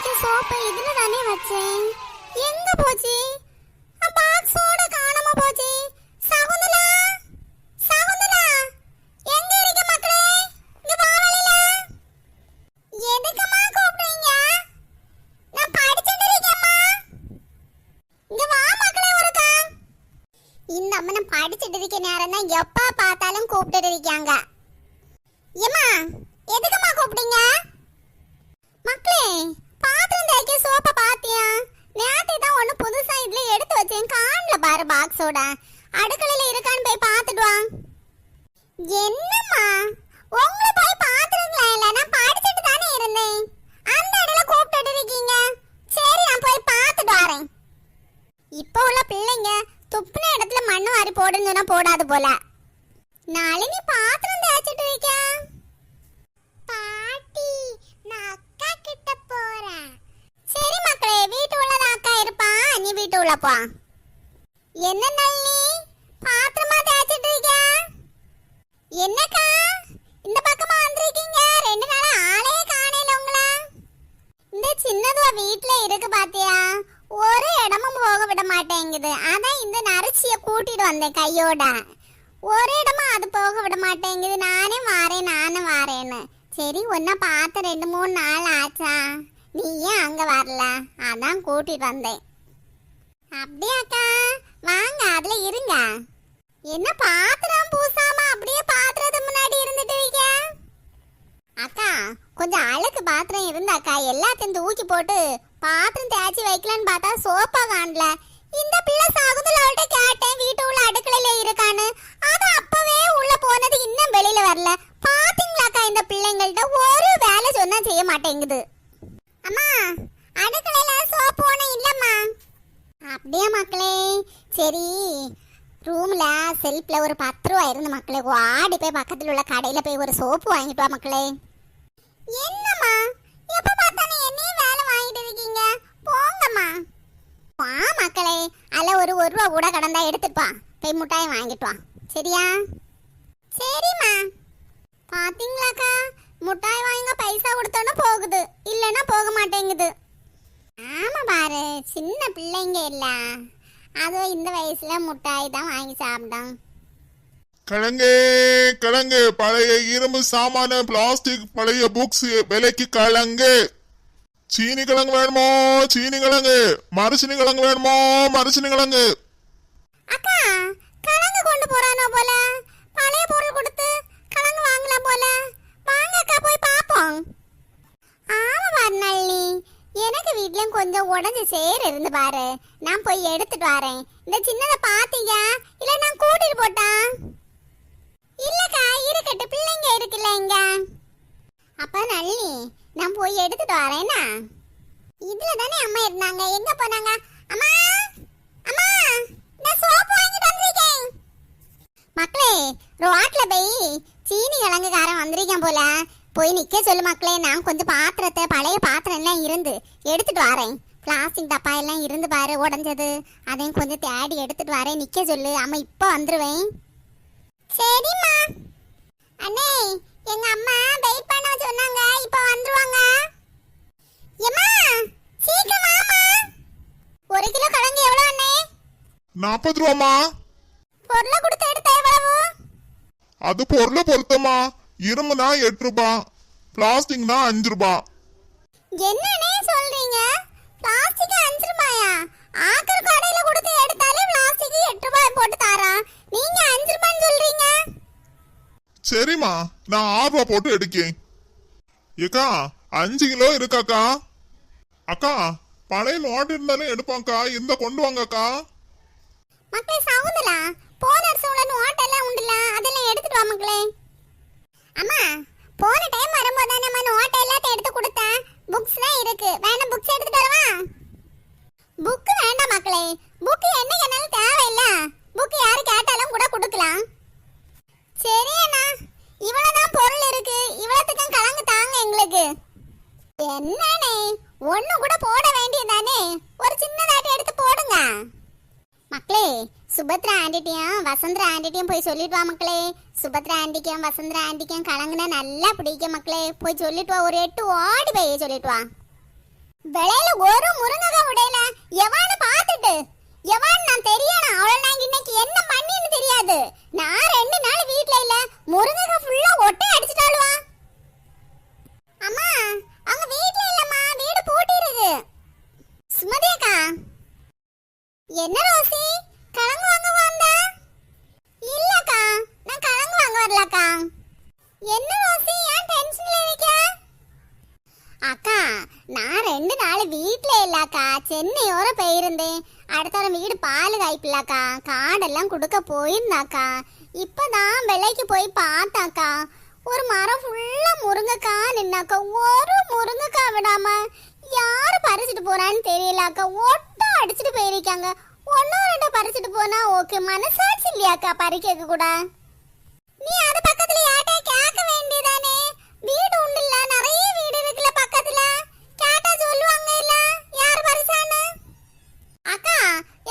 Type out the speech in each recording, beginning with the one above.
தேய்க்க சோப்பு இதுல தானே வச்சேன்? எங்க போச்சு? பாக்ஸோட காணாம போச்சு. சகுந்தலா? சகுந்தலா? எங்க இருக்க மக்களே? இங்க வாவலில எதுக்குமா கூப்பிடுறீங்க? நான் படிச்சுட்டு இருக்கேம்மா. இங்க வா மக்களே ஒருக்கா இந்த அம்மனை படிச்சுட்டு இருக்க நேரம் தான் எப்ப பார்த்தாலும் கூப்பிட்டு இருக்காங்க ஏமா எதுக்குமா கூப்பிட்டீங்க மக்களே பாத்திரம் தேய்க்க சோப்பை பாத்தியா நேத்து தான் ஒண்ணு புதுசா இதுல எடுத்து வச்சேன் காணல பாரு பாக்ஸோட அடுக்கலையில இருக்கான்னு போய் பார்த்துட்டு வா. என்னம்மா? உங்களை போய் பாத்துருங்களா இல்ல நான் படிச்சிட்டு தானே இருந்தேன். அந்த இடத்துல கூப்பிட்டு இருக்கீங்க. சரி நான் போய் பார்த்துட்டு வரேன். இப்போ உள்ள பிள்ளைங்க துப்புன இடத்துல மண்ணு வாரி போடுன்னு சொன்னா போடாது போல. நாளினி பாத்திரம் தேய்ச்சிட்டு இருக்க பாட்டி நான் அக்கா கிட்ட போறேன். சரி மக்களே வீட்டு உள்ளத அக்கா இருப்பா. நீ வீட்டு உள்ள போ. என்ன நளினி? பாத்திரமா தேய்ச்சிட்டு இருக்க என்னக்கா? இந்த பக்கமா வந்திருக்கீங்க. ரெண்டு நாளா ஆளே காணையில உங்கள. இந்த சின்னதுவா வீட்ல இருக்கு பாத்தியா? ஒரு இடமும் போக விட மாட்டேங்குது. அதான் இந்த நரிச்சிய கூட்டிட்டு வந்தேன் கையோட. ஒரு இடமா அது போக விட மாட்டேங்குது. நானே வாரேன் நானும் வாரேன்னு. சரி ஒன்னா பார்த்து ரெண்டு மூணு நாள் ஆச்சா? நீ ஏன் அங்க வரல? அதான் கூட்டிட்டு வந்தேன். அப்படியாக்கா வாங்க அதுல இருங்க. என்ன பாத்திரம் பூசாம அப்படியே பாத்திரத்து முன்னாடி இருந்துட்டு இருக்க அக்கா கொஞ்சம் அழுக்கு பாத்திரம் இருந்தாக்கா எல்லாத்தையும் தூக்கி போட்டு பாத்திரம் தேய்ச்சி வைக்கலான்னு பார்த்தா சோப்பா காணல. இந்த பிள்ளை சாகுந்தலாவிட்ட கேட்டேன் வீட்டு உள்ள அடுக்கலையில இருக்கான்னு. அது அப்பவே உள்ள போனது இன்னும் வெளியில வரல. பாத்தீங்களாக்கா இந்த பிள்ளைங்கள்ட்ட? ஒரு வேலை சொன்னா செய்ய மாட்டேங்குது அம்மா அடுக்கலையில சோப்பு ஒன்றும் இல்லம்மா அப்படியே மக்களே சரி ரூம்ல செல்ஃப்ல ஒரு பத்து ரூபா இருந்து மக்களே. ஓடி போய் பக்கத்துல உள்ள கடையில போய் ஒரு சோப்பு வாங்கிட்டு வா மக்களே. என்னம்மா? எப்ப பார்த்தாலும் என்னையும் வேலை வாங்கிட்டு இருக்கீங்க? போங்கம்மா. வா மக்களே. அல்ல ஒரு ஒரு ரூபா கூட கடந்தா எடுத்துட்டு வா. போய் முட்டாய் வாங்கிட்டு வா. சரியா? சரிம்மா. பாத்தீங்களாக்கா? முட்டாய் வாங்க பைசா கொடுத்தோன்னா போகுது. இல்லைன்னா போக மாட்டேங்குது. ஆமா பாரு சின்ன பிள்ளைங்க இல்லை. அதுவும் இந்த வயசுல முட்டாய் தான் வாங்கி சாப்பிட்டோம் கிழங்கு கிழங்கு பழைய இரும்பு சாமான பிளாஸ்டிக் பழைய புக்ஸ் விலைக்கு கிழங்கு சீனி கிழங்கு வேணுமோ? சீனி கிழங்கு மரசினி கிழங்கு வேணுமோ? மரசினி கிழங்கு அக்கா உடஞ்சு சேர் இருந்து பாரு. நான் போய் எடுத்துட்டு வரேன். இந்த சின்னதை பாத்தீங்க? இல்ல நான் கூட்டிட்டு போட்டா? இல்லக்கா இருக்கட்டு பிள்ளைங்க இருக்குல்ல இங்க. அப்ப நல்லி நான் போய் எடுத்துட்டு வரேனா இதுல தானே அம்மா இருந்தாங்க. எங்க போனாங்க? அம்மா அம்மா நான் சோப்பு வாங்கிட்டு வந்திருக்கேன். மக்களே ரோட்ல போய் சீனி கிழங்குக்காரன் வந்திருக்கேன் போல. போய் நிக்க சொல்லு மக்களே நான் கொஞ்சம் பாத்திரத்தை பழைய பாத்திரம் எல்லாம் இருந்து எடுத்துட்டு வரேன். பிளாஸ்டிக் டப்பா எல்லாம் இருந்து பாரு உடஞ்சது. அதையும் கொஞ்சம் தேடி எடுத்துட்டு வரேன். நிக்க சொல்லு. அம்மா இப்ப வந்துருவேன். சரிம்மா. அண்ணே எங்க அம்மா வெயிட் பண்ண சொன்னாங்க. இப்ப வந்துருவாங்க. எம்மா சீக்கிரம் வாமா ஒரு கிலோ கிழங்கு எவ்வளவு அண்ணே? நாற்பது ரூபாமா பொருளை கொடுத்து எடுத்த எவ்வளவு? அது பொருளை பொருத்தமா இரும்புனா எட்டு ரூபா பிளாஸ்டிக்னா அஞ்சு ரூபா. என்னண்ணே ஆக்கர் கடையில கொடுத்து எடுத்தாலே பிளாஸ்டிக் எட்டு ரூபாய் போட்டு தாரா. நீங்க அஞ்சு ரூபான்னு சொல்றீங்க? சரிம்மா நான் ஆறு ரூபா போட்டு எடுக்கேன். ஏக்கா அஞ்சு கிலோ இருக்காக்கா? அக்கா பழைய நோட்டு இருந்தாலும் எடுப்பாக்கா இந்த கொண்டு வாங்கக்கா. மக்களே சவுந்தலா போன வருஷம் உள்ள நோட் எல்லாம் உண்டுல அதெல்லாம் எடுத்துட்டு வா மக்களே. அம்மா போன டைம் வரும்போது நம்ம நோட் எல்லாத்தையும் எடுத்து கொடுத்தேன். புக்ஸ் தான் இருக்கு. வேணா புக்ஸ் எடுத்துட்டு வரவா? புக் மக்களே புக் என்னைக்கு என்னாலும் தேவையில்ல. புக் யாரு கேட்டாலும் கூட கொடுக்கலாம். சரி அண்ணா இவ்வளவுதான் பொருள் இருக்கு. இவ்வளவுத்துக்கும் கலங்கு தாங்க எங்களுக்கு. என்னண்ணே ஒண்ணு கூட போட வேண்டியதானே ஒரு சின்னதாட்டி எடுத்து போடுங்க. மக்களே சுபத்ரா ஆண்டிட்டையும் வசந்தரா ஆண்டிட்டையும் போய் சொல்லிட்டு வா மக்களே. சுபத்ரா ஆண்டிக்கும் வசந்தரா ஆண்டிக்கும் கலங்குனா நல்லா பிடிக்கும் மக்களே. போய் சொல்லிட்டு வா ஒரு எட்டு ஓடி போய் சொல்லிட்டு வா. விளையில ஒரு முறை உடையில எவான்னு பார்த்துட்டு எவான்னு நான் தெரியணும் அவளை நாங்க இன்னைக்கு என்ன பண்ணின்னு தெரியாது நான் ரெண்டு நாள் வீட்ல இல்ல முருங்கக்காய் ஃபுல்லா ஒட்டை அடிச்சிட்டாளுவா அம்மா அவங்க வீட்ல இல்லம்மா வீடு பூட்டி இருக்கு சுமதி அக்கா என்ன ரோசி? கலங்கு வாங்க வந்த. இல்லக்கா நான் கலங்கு வாங்க வரலக்கா. என்ன ரோசி ஏன் டென்ஷன்ல இருக்க? அக்கா நான் ரெண்டு நாள் வீட்ல இல்லக்கா. சென்னையோர போயிருந்தேன். அடுத்த வாரம் வீடு பால் காய்ப்பில்லக்கா. காடெல்லாம் கொடுக்க போயிருந்தாக்கா. இப்பதான் விலைக்கு போய் பார்த்தாக்கா. ஒரு மரம் ஃபுல்லா முருங்கைக்காய் நின்னாக்கா. ஒரு முருங்கைக்காய் விடாம யாரு பறிச்சுட்டு போறான்னு தெரியலக்கா. ஓட்டு அடிச்சுட்டு போயிருக்காங்க. ஒன்னும் ரெண்டா பறிச்சுட்டு போனா ஓகே மனசாட்சி இல்லையாக்கா? பறிக்க கூட. நீ அது பக்கத்துல யார்ட்ட கேட்க வேண்டியதானே? வீடு உண்டுல்ல நிறைய வீடு இருக்குல்ல பக்கத்துல கேட்டா சொல்லுவாங்க இல்ல யார் பரிசான்னு அக்கா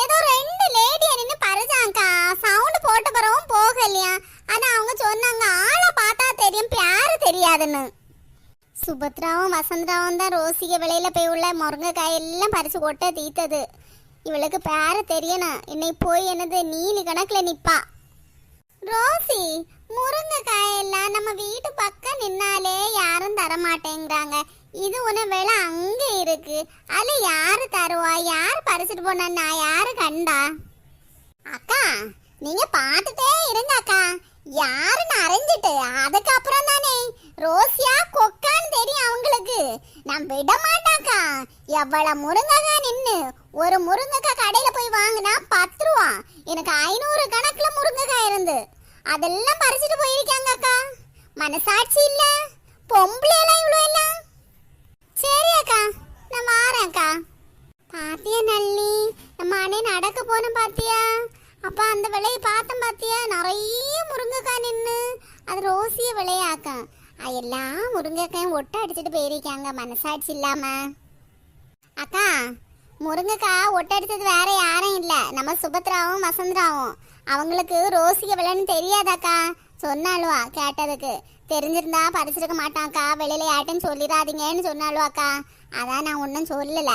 ஏதோ ரெண்டு லேடி நின்னு பரிசாங்கா சவுண்ட் போட்ட பிறகும் போகலையா ஆனா அவங்க சொன்னாங்க ஆளை பார்த்தா தெரியும் பேரு தெரியாதுன்னு சுபத்ராவும் வசந்தராவும் தான் ரோசிக விலையில போய் உள்ள முருங்கைக்காய் எல்லாம் பறிச்சு கொட்ட தீத்தது. இவளுக்கு பேரு தெரியணும். என்னை போய் என்னது நீலி கணக்குல நிப்பா. ரோசி முருங்கைக்காய் எல்லாம் நம்ம வீட்டு பக்கம் நின்னாலே யாரும் தர மாட்டேங்கிறாங்க இது உன விலை அங்க இருக்கு. அது யாரு தருவா? யார் பறிச்சுட்டு போனா நான் யாரு கண்டா? அக்கா நீங்க பார்த்துட்டே இருங்க அக்கா. யாருன்னு அறிஞ்சிட்டு அதுக்கப்புறம் தானே ரோசியா கொக்கான்னு நான் விட மாட்டாக்கா எவ்வளவு முருங்கக்காய் நின்னு. ஒரு முருங்கக்காய் கடையில போய் வாங்கினா பத்து ரூபா. எனக்கு ஐநூறு கணக்குல முருங்கக்காய் இருந்து. அதெல்லாம் பறிச்சுட்டு போயிருக்காங்க அக்கா மனசாட்சி இல்ல. பொம்பளை எல்லாம் இவ்வளோ எல்லாம் சரி அக்கா நான் வாரேன்க்கா. பாத்தியா நல்லி? நம்ம அண்ணே நடக்க போனோம் பாத்தியா? அப்ப அந்த விலையை பார்த்தோம் பாத்தியா? நிறைய முருங்கைக்காய் நின்று அது ரோசிய விளையாக்கா எல்லாம் முருங்கைக்காயும் ஒட்டை அடிச்சுட்டு போயிருக்காங்க. மனசாட்சி இல்லாம. அக்கா முருங்கைக்காய் அடித்தது வேற யாரும் இல்ல. நம்ம சுபத்ராவும் வசந்தராவும். அவங்களுக்கு ரோசிக விலைன்னு தெரியாதாக்கா? சொன்னாலுவா கேட்டதுக்கு. தெரிஞ்சிருந்தா பறிச்சிருக்க மாட்டாங்க்கா வெளியில யார்ட்டும் சொல்லிடாதீங்கன்னு சொன்னாலுவாக்கா அதான் நான் ஒன்றும் சொல்லல.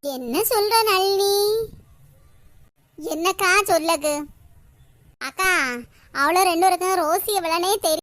என்ன சொல்ற நளினி? என்னக்கா சொல்லகு? அக்கா அவ்வளோ ரெண்டு இருக்கும் ரோசிய விலைனே தெரியும்